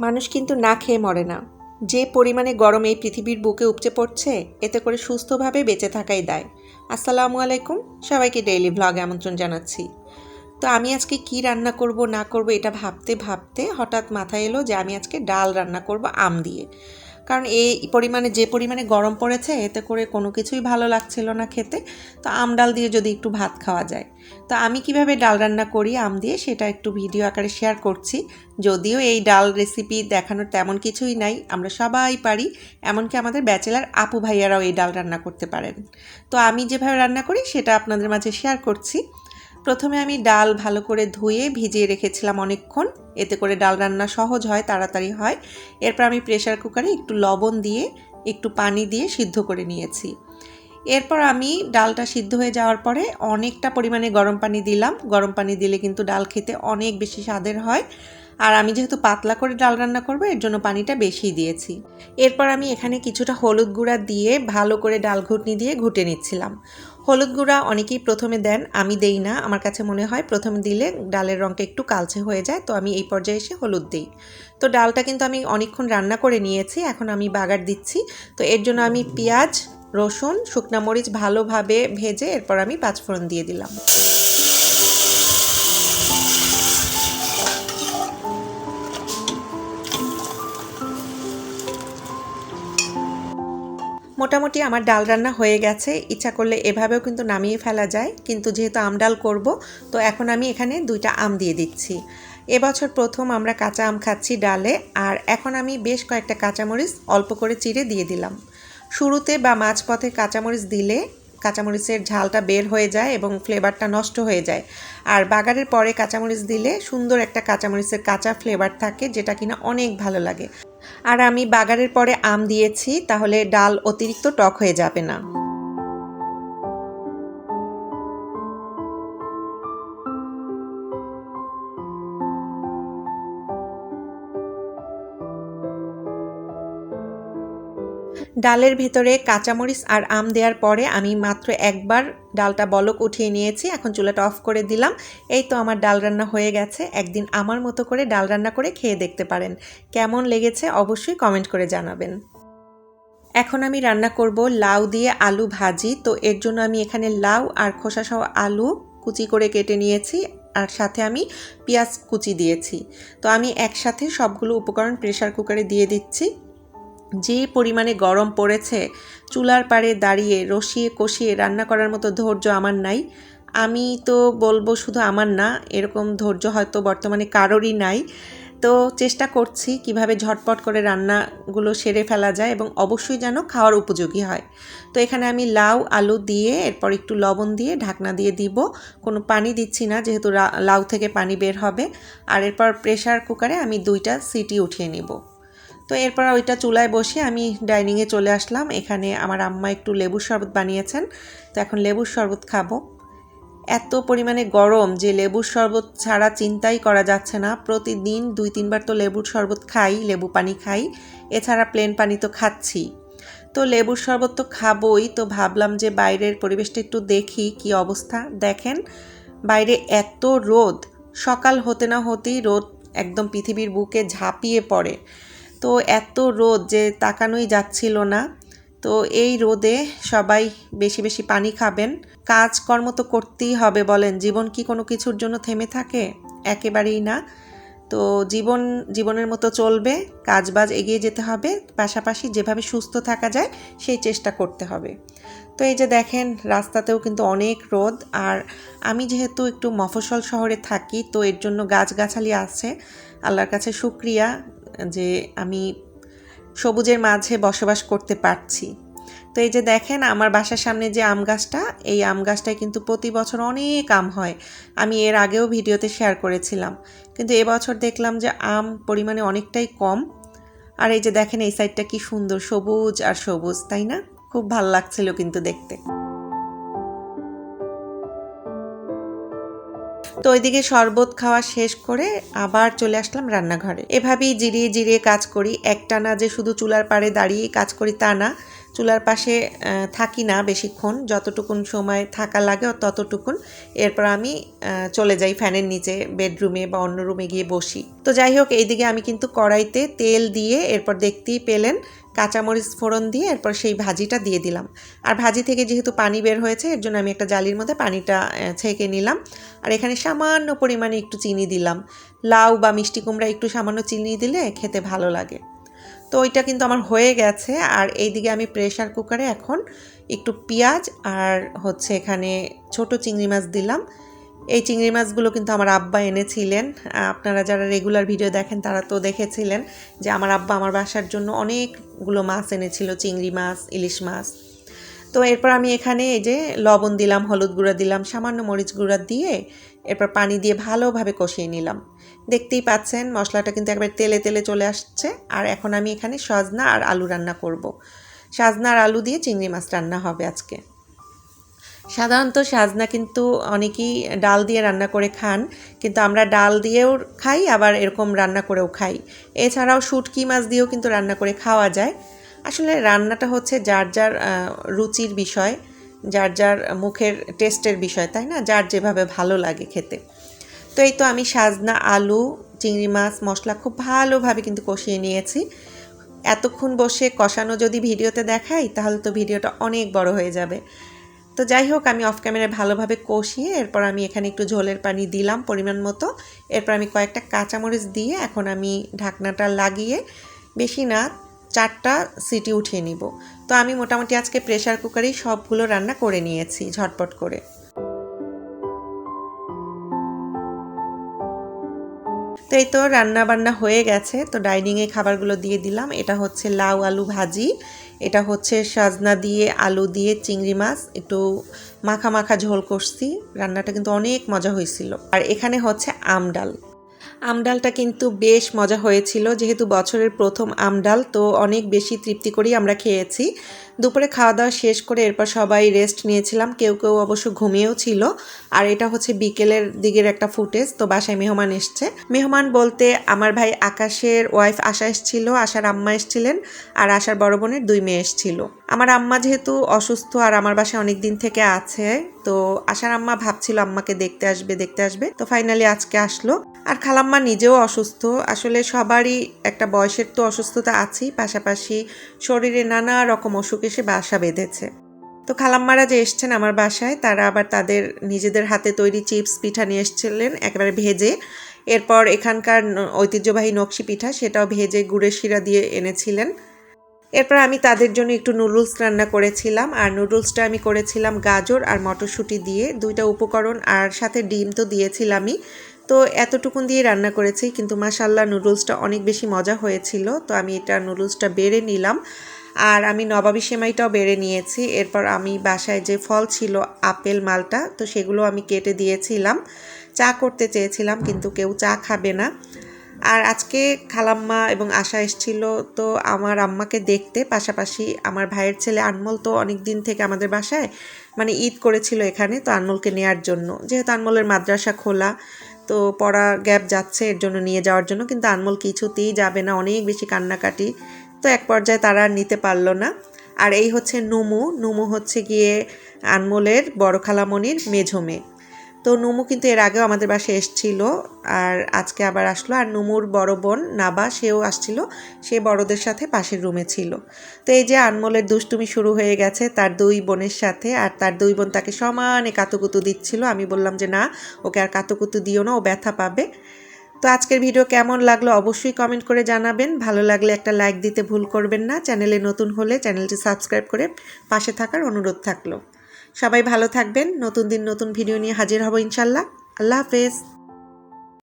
মানুষ কিন্তু না খেয়ে মরে না। যে পরিমাণে গরম এই পৃথিবীর বুকে উপচে পড়ছে, এতে করে সুস্থভাবে বেঁচে থাকাই দায়। আসসালামু আলাইকুম, সবাইকে ডেইলি ভ্লগে আমন্ত্রণ জানাচ্ছি। তো আমি আজকে কি রান্না করব, না করব, এটা ভাবতে ভাবতে হঠাৎ মাথায় এলো যে আমি আজকে ডাল রান্না করব আম দিয়ে। কারণ এই পরিমাণে যে পরিমাণে গরম পড়েছে, এতে করে কোনো কিছুই ভালো লাগছিল না খেতে। তো আম ডাল দিয়ে যদি একটু ভাত খাওয়া যায়। তো আমি কীভাবে ডাল রান্না করি, আম দিয়ে সেটা একটু ভিডিও আকারে শেয়ার করছি। যদিও এই ডাল রেসিপি দেখানোর তেমন কিছুই নাই, আমরা সবাই পারি, এমনকি আমাদের ব্যাচেলার আপু ভাইয়ারাও এই ডাল রান্না করতে পারেন। তো আমি যেভাবে রান্না করি, সেটা আপনাদের মাঝে শেয়ার করছি। প্রথমে আমি ডাল ভালো করে ধুয়ে ভিজিয়ে রেখেছিলাম অনেকক্ষণ। এতে করে ডাল রান্না সহজ হয়, তাড়াতাড়ি হয়। এরপর আমি প্রেশার কুকারে একটু লবণ দিয়ে, একটু পানি দিয়ে সিদ্ধ করে নিয়েছি। এরপর আমি ডালটা সিদ্ধ হয়ে যাওয়ার পরে অনেকটা পরিমাণে গরম পানি দিলাম। গরম পানি দিলে কিন্তু ডাল খেতে অনেক বেশি স্বাদের হয়। আর আমি যেহেতু পাতলা করে ডাল রান্না করব, এর জন্য পানিটা বেশি দিয়েছি। এরপর আমি এখানে কিছুটা হলুদ গুঁড়া দিয়ে ভালো করে ডাল ঘুটনি দিয়ে ঘুটে নিচ্ছিলাম। হলুদ গুঁড়া অনেকেই প্রথমে দেন, আমি দেই না। আমার কাছে মনে হয় প্রথমে দিলে ডালের রঙটা একটু কালচে হয়ে যায়, তো আমি এই পর্যায়ে এসে হলুদ দিই। তো ডালটা কিন্তু আমি অনেকক্ষণ রান্না করে নিয়েছি, এখন আমি বাগার দিচ্ছি। তো এর জন্য আমি পেঁয়াজ, রসুন, শুকনা মরিচ ভালোভাবে ভেজে এরপর আমি পাঁচফোড়ন দিয়ে দিলাম। মোটামুটি আমার ডাল রান্না হয়ে গেছে। ইচ্ছা করলে এভাবেও কিন্তু নামিয়ে ফেলা যায়। কিন্তু যেহেতু আম ডাল করব, তো এখন আমি এখানে দুইটা আম দিয়ে দিচ্ছি। এবছর প্রথম আমরা কাঁচা আম খাচ্ছি ডালে, আর এখন আমি বেশ কয়েকটা কাঁচামরিচ অল্প করে চিড়ে দিয়ে দিলাম। শুরুতে বা মাঝপথে কাঁচামরিচ দিলে কাঁচামরিচের ঝালটা বের হয়ে যায় এবং ফ্লেভারটা নষ্ট হয়ে যায়। আর বাগারের পরে কাঁচামরিচ দিলে সুন্দর একটা কাঁচামরিচের কাঁচা ফ্লেভার থাকে, যেটা কিনা অনেক ভালো লাগে। আর আমি বাগারের পরে আম দিয়েছি, তাহলে ডাল অতিরিক্ত টক হয়ে যাবে না। ডালের ভেতরে কাঁচামরিচ আর আম দেওয়ার পরে আমি মাত্র একবার ডালটা বলক উঠিয়ে নিয়েছি। এখন চুলাটা অফ করে দিলাম। এই তো আমার ডাল রান্না হয়ে গেছে। একদিন আমার মতো করে ডাল রান্না করে খেয়ে দেখতে পারেন। কেমন লেগেছে অবশ্যই কমেন্ট করে জানাবেন। এখন আমি রান্না করব লাউ দিয়ে আলু ভাজি। তো এর জন্য আমি এখানে লাউ আর খোসাসহ আলু কুচি করে কেটে নিয়েছি আর সাথে আমি পেঁয়াজ কুচি দিয়েছি। তো আমি একসাথে সবগুলো উপকরণ প্রেশার কুকারে দিয়ে দিচ্ছি। যে পরিমাণে গরম পড়েছে, চুলার পাড়ে দাঁড়িয়ে রসিয়ে কষিয়ে রান্না করার মতো ধৈর্য আমার নাই। আমি তো বলব শুধু আমার না, এরকম ধৈর্য হয়তো বর্তমানে কারোরই নাই। তো চেষ্টা করছি কীভাবে ঝটপট করে রান্নাগুলো সেরে ফেলা যায় এবং অবশ্যই যেন খাওয়ার উপযোগী হয়। তো এখানে আমি লাউ, আলু দিয়ে, এরপর একটু লবণ দিয়ে ঢাকনা দিয়ে দিব। কোনো পানি দিচ্ছি না, যেহেতু লাউ থেকে পানি বের হবে। আর এরপর প্রেশার কুকারে আমি দুইটা সিটি উঠিয়ে নেব। তো এরপর ওইটা চুলায় বসে আমি ডাইনিংয়ে চলে আসলাম। এখানে আমার আম্মা একটু লেবুর শরবত বানিয়েছেন। তো এখন লেবুর শরবত খাব। এত পরিমাণে গরম যে লেবুর শরবত ছাড়া চিন্তাই করা যাচ্ছে না। প্রতিদিন দুই, তিনবার তো লেবুর শরবত খাই, লেবু পানি খাই। এছাড়া প্লেন পানি তো খাচ্ছি। তো লেবুর শরবত তো খাবোই। তো ভাবলাম যে বাইরের পরিবেশটা একটু দেখি কি অবস্থা। দেখেন, বাইরে এত রোদ। সকাল হতে না হতেই রোদ একদম পৃথিবীর বুকে ঝাঁপিয়ে পড়ে। তো এত রোদ যে তাকানোই যাচ্ছিল না। তো এই রোদে সবাই বেশি বেশি পানি খাবেন। কাজকর্ম তো করতেই হবে বলেন, জীবন কি কোনো কিছুর জন্য থেমে থাকে? একেবারেই না। তো জীবন, জীবনের মতো চলবে, কাজবাজ এগিয়ে যেতে হবে, পাশাপাশি যেভাবে সুস্থ থাকা যায়, সেই চেষ্টা করতে হবে। তো এই যে দেখেন, রাস্তাতেও কিন্তু অনেক রোদ, আর আমি যেহেতু একটু মফসল শহরে থাকি, তো এর জন্য গাছগাছালি আছে। আল্লাহর কাছে শুক্রিয়া যে আমি সবুজের মাঝে বসবাস করতে পারছি। তো এই যে দেখেন, আমার বাসার সামনে যে আম গাছটা, এই আম গাছটায় কিন্তু প্রতি বছর অনেক আম হয়। আমি এর আগেও ভিডিওতে শেয়ার করেছিলাম। কিন্তু এবছর দেখলাম যে আম পরিমাণে অনেকটাই কম। আর এই যে দেখেন, এই সাইডটা কি সুন্দর, সবুজ আর সবুজ, তাই না? খুব ভালো লাগছিল কিন্তু দেখতে। তো ওইদিকে শরবত খাওয়া শেষ করে আবার চলে আসলাম রান্নাঘরে। এভাবেই জিরিয়ে জিরিয়ে কাজ করি। একটানা যে শুধু চুলার পাড়ে দাঁড়িয়ে কাজ করি তা না। চুলার পাশে থাকি না বেশিক্ষণ। যতটুকুন সময় থাকা লাগে ততটুকুন। এরপর আমি চলে যাই ফ্যানের নিচে বেডরুমে বা অন্য রুমে গিয়ে বসি। তো যাই হোক, এইদিকে আমি কিন্তু কড়াইতে তেল দিয়ে এরপর দেখতেই পেলেন কাঁচামরিচ ফোড়ন দিয়ে এরপর সেই ভাজিটা দিয়ে দিলাম। আর ভাজি থেকে যেহেতু পানি বের হয়েছে, এর জন্য আমি একটা জালির মধ্যে পানিটা ছেঁকে নিলাম। আর এখানে সামান্য পরিমাণে একটু চিনি দিলাম। লাউ বা মিষ্টি কুমড়া একটু সামান্য চিনি দিলে খেতে ভালো লাগে। তো ওইটা কিন্তু আমার হয়ে গেছে। আর এইদিকে আমি প্রেশার কুকারে এখন একটু পেঁয়াজ আর হচ্ছে এখানে ছোট চিংড়ি মাছ দিলাম। এই চিংড়ি মাছগুলো কিন্তু আমার আব্বা এনেছিলেন। আপনারা যারা রেগুলার ভিডিও দেখেন তারা তো দেখেছিলেন যে আমার আব্বা আমার বাসার জন্য অনেকগুলো মাছ এনেছিল, চিংড়ি মাছ, ইলিশ মাছ। তো এরপর আমি এখানে এই যে লবণ দিলাম, হলুদ গুঁড়া দিলাম, সামান্য মরিচ গুঁড়া দিয়ে এরপর পানি দিয়ে ভালোভাবে কষিয়ে নিলাম। দেখতেই পাচ্ছেন মশলাটা কিন্তু একবার তেলে তেলে চলে আসছে। আর এখন আমি এখানে সজনা আর আলু রান্না করব। সাজনা আর আলু দিয়ে চিংড়ি মাছ রান্না হবে আজকে। সাধারণত সাজনা কিন্তু অনেকেই ডাল দিয়ে রান্না করে খান, কিন্তু আমরা ডাল দিয়েও খাই, আবার এরকম রান্না করেও খাই। এছাড়াও শুটকি মাছ দিয়েও কিন্তু রান্না করে খাওয়া যায়। আসলে রান্নাটা হচ্ছে যার যার রুচির বিষয়, যার যার মুখের টেস্টের বিষয়, তাই না? যার যেভাবে ভালো লাগে খেতে। তো এই তো আমি সাজনা, আলু, চিংড়ি মাছ, মশলা খুব ভালোভাবে কিন্তু কষিয়ে নিয়েছি। এতক্ষণ বসে কষানো যদি ভিডিওতে দেখাই, তাহলে তো ভিডিওটা অনেক বড় হয়ে যাবে। তো যাই হোক, আমি অফ ক্যামেরায় ভালোভাবে কষিয়ে এরপর আমি এখানে একটু ঝোলের পানি দিলাম পরিমাণ মতো। এরপর আমি কয়েকটা কাঁচামরিচ দিয়ে এখন আমি ঢাকনাটা লাগিয়ে বেশি না, চারটা সিটি উঠিয়ে নিব। তো আমি মোটামুটি আজকে প্রেশার কুকারেই সবগুলো রান্না করে নিয়েছি ঝটপট করে। তো এই তো রান্না বান্না হয়ে গেছে। তো ডাইনিংয়ে খাবারগুলো দিয়ে দিলাম। এটা হচ্ছে লাউ আলু ভাজি। এটা হচ্ছে সাজনা দিয়ে আলু দিয়ে চিংড়ি মাছ। একটু মাখা মাখা ঝোল করছি। রান্নাটা কিন্তু অনেক মজা হয়েছিল। আর এখানে হচ্ছে আমডাল আমডালটা কিন্তু বেশ মজা হয়েছিল। যেহেতু বছরের প্রথম আমডাল তো অনেক বেশি তৃপ্তি করেই আমরা খেয়েছি। দুপুরে খাওয়া দাওয়া শেষ করে এরপর সবাই রেস্ট নিয়েছিলাম। কেউ কেউ অবশ্য ঘুমিয়েও ছিল। আর এটা হচ্ছে বিকেলের দিকের একটা ফুটেজ, তো বাসায় মেহমান এসছে। মেহমান বলতে আমার ভাই আকাশের ওয়াইফ আশা এসছিল, আশার আম্মা এসছিলেন আর আশার বড় বোনের দুই মেয়ে এসছিল। আমার আম্মা যেহেতু অসুস্থ আর আমার বাসায় অনেক দিন থেকে আছে, তো আশার আম্মা ভাবছিল আম্মাকে দেখতে আসবে দেখতে আসবে। তো ফাইনালি আজকে আসলো। আর খালাম্মা নিজেও অসুস্থ। আসলে সবারই একটা বয়সের তো অসুস্থতা আছেই, পাশাপাশি শরীরে নানা রকম অসুখ এসে বাসা বেঁধেছে। তো খালাম্মারা যে এসছেন আমার বাসায়, তারা আবার তাদের নিজেদের হাতে তৈরি চিপস পিঠা নিয়ে এসেছিলেন, একেবারে ভেজে। এরপর এখানকার ঐতিহ্যবাহী নকশি পিঠা, সেটাও ভেজে গুড়ের শিরা দিয়ে এনেছিলেন। এরপর আমি তাদের জন্য একটু নুডলস রান্না করেছিলাম, আর নুডলসটা আমি করেছিলাম গাজর আর মটরশুঁটি দিয়ে, দুইটা উপকরণ আর সাথে ডিম তো দিয়েছিলামই। তো এতটুকুন দিয়ে রান্না করেছি, কিন্তু মাসাল্লাহ নুডলসটা অনেক বেশি মজা হয়েছিল, তো আমি এটা নুডলসটা বেড়ে নিলাম। আর আমি নবাবী সেমাইটাও বেড়ে নিয়েছি। এরপর আমি বাসায় যে ফল ছিল, আপেল মালটা, তো সেগুলো আমি কেটে দিয়েছিলাম। চা করতে চেয়েছিলাম, কিন্তু কেউ চা খাবে না। আর আজকে খালাম্মা এবং আশা এসছিল, তো আমার আম্মাকে দেখতে। পাশাপাশি আমার ভাইয়ের ছেলে আনমোল তো অনেক দিন থেকে আমাদের বাসায় মানে ঈদ করেছিল এখানে, তো আনমলকে নেয়ার জন্য। যেহেতু আনমোলের মাদ্রাসা খোলা, তো পড়া গ্যাপ যাচ্ছে, এর জন্য নিয়ে যাওয়ার জন্য। কিন্তু আনমল কিছুতেই যাবে না, অনেক বেশি কান্নাকাটি। তো এক পর্যায়ে তারা আর নিতে পারল না। আর এই হচ্ছে নুমু। নুমু হচ্ছে গিয়ে আনমোলের বড় খালামণির মেঝো মেয়ে। তো নুমু কিন্তু এর আগেও আমাদের বাসায় এসছিল আর আজকে আবার আসলো। আর নুমুর বড় বোন নাবা, সেও আসছিল। সে বড়দের সাথে পাশের রুমে ছিল। তো এই যে আনমোলের দুষ্টুমি শুরু হয়ে গেছে তার দুই বোনের সাথে। আর তার দুই বোন তাকে সমানে কাতুকুতু দিচ্ছিল। আমি বললাম যে, না, ওকে আর কাতুকুতু দিও না, ও ব্যথা পাবে। তো আজকের ভিডিও কেমন লাগল অবশ্যই কমেন্ট করে জানাবেন। ভালো লাগলে একটা লাইক দিতে ভুল করবেন না। চ্যানেলে নতুন হলে চ্যানেলটি সাবস্ক্রাইব করে পাশে থাকার অনুরোধ থাকল। সবাই ভালো থাকবেন। নতুন দিন, নতুন ভিডিও নিয়ে হাজির হব ইনশাল্লাহ। আল্লাহ হাফেজ।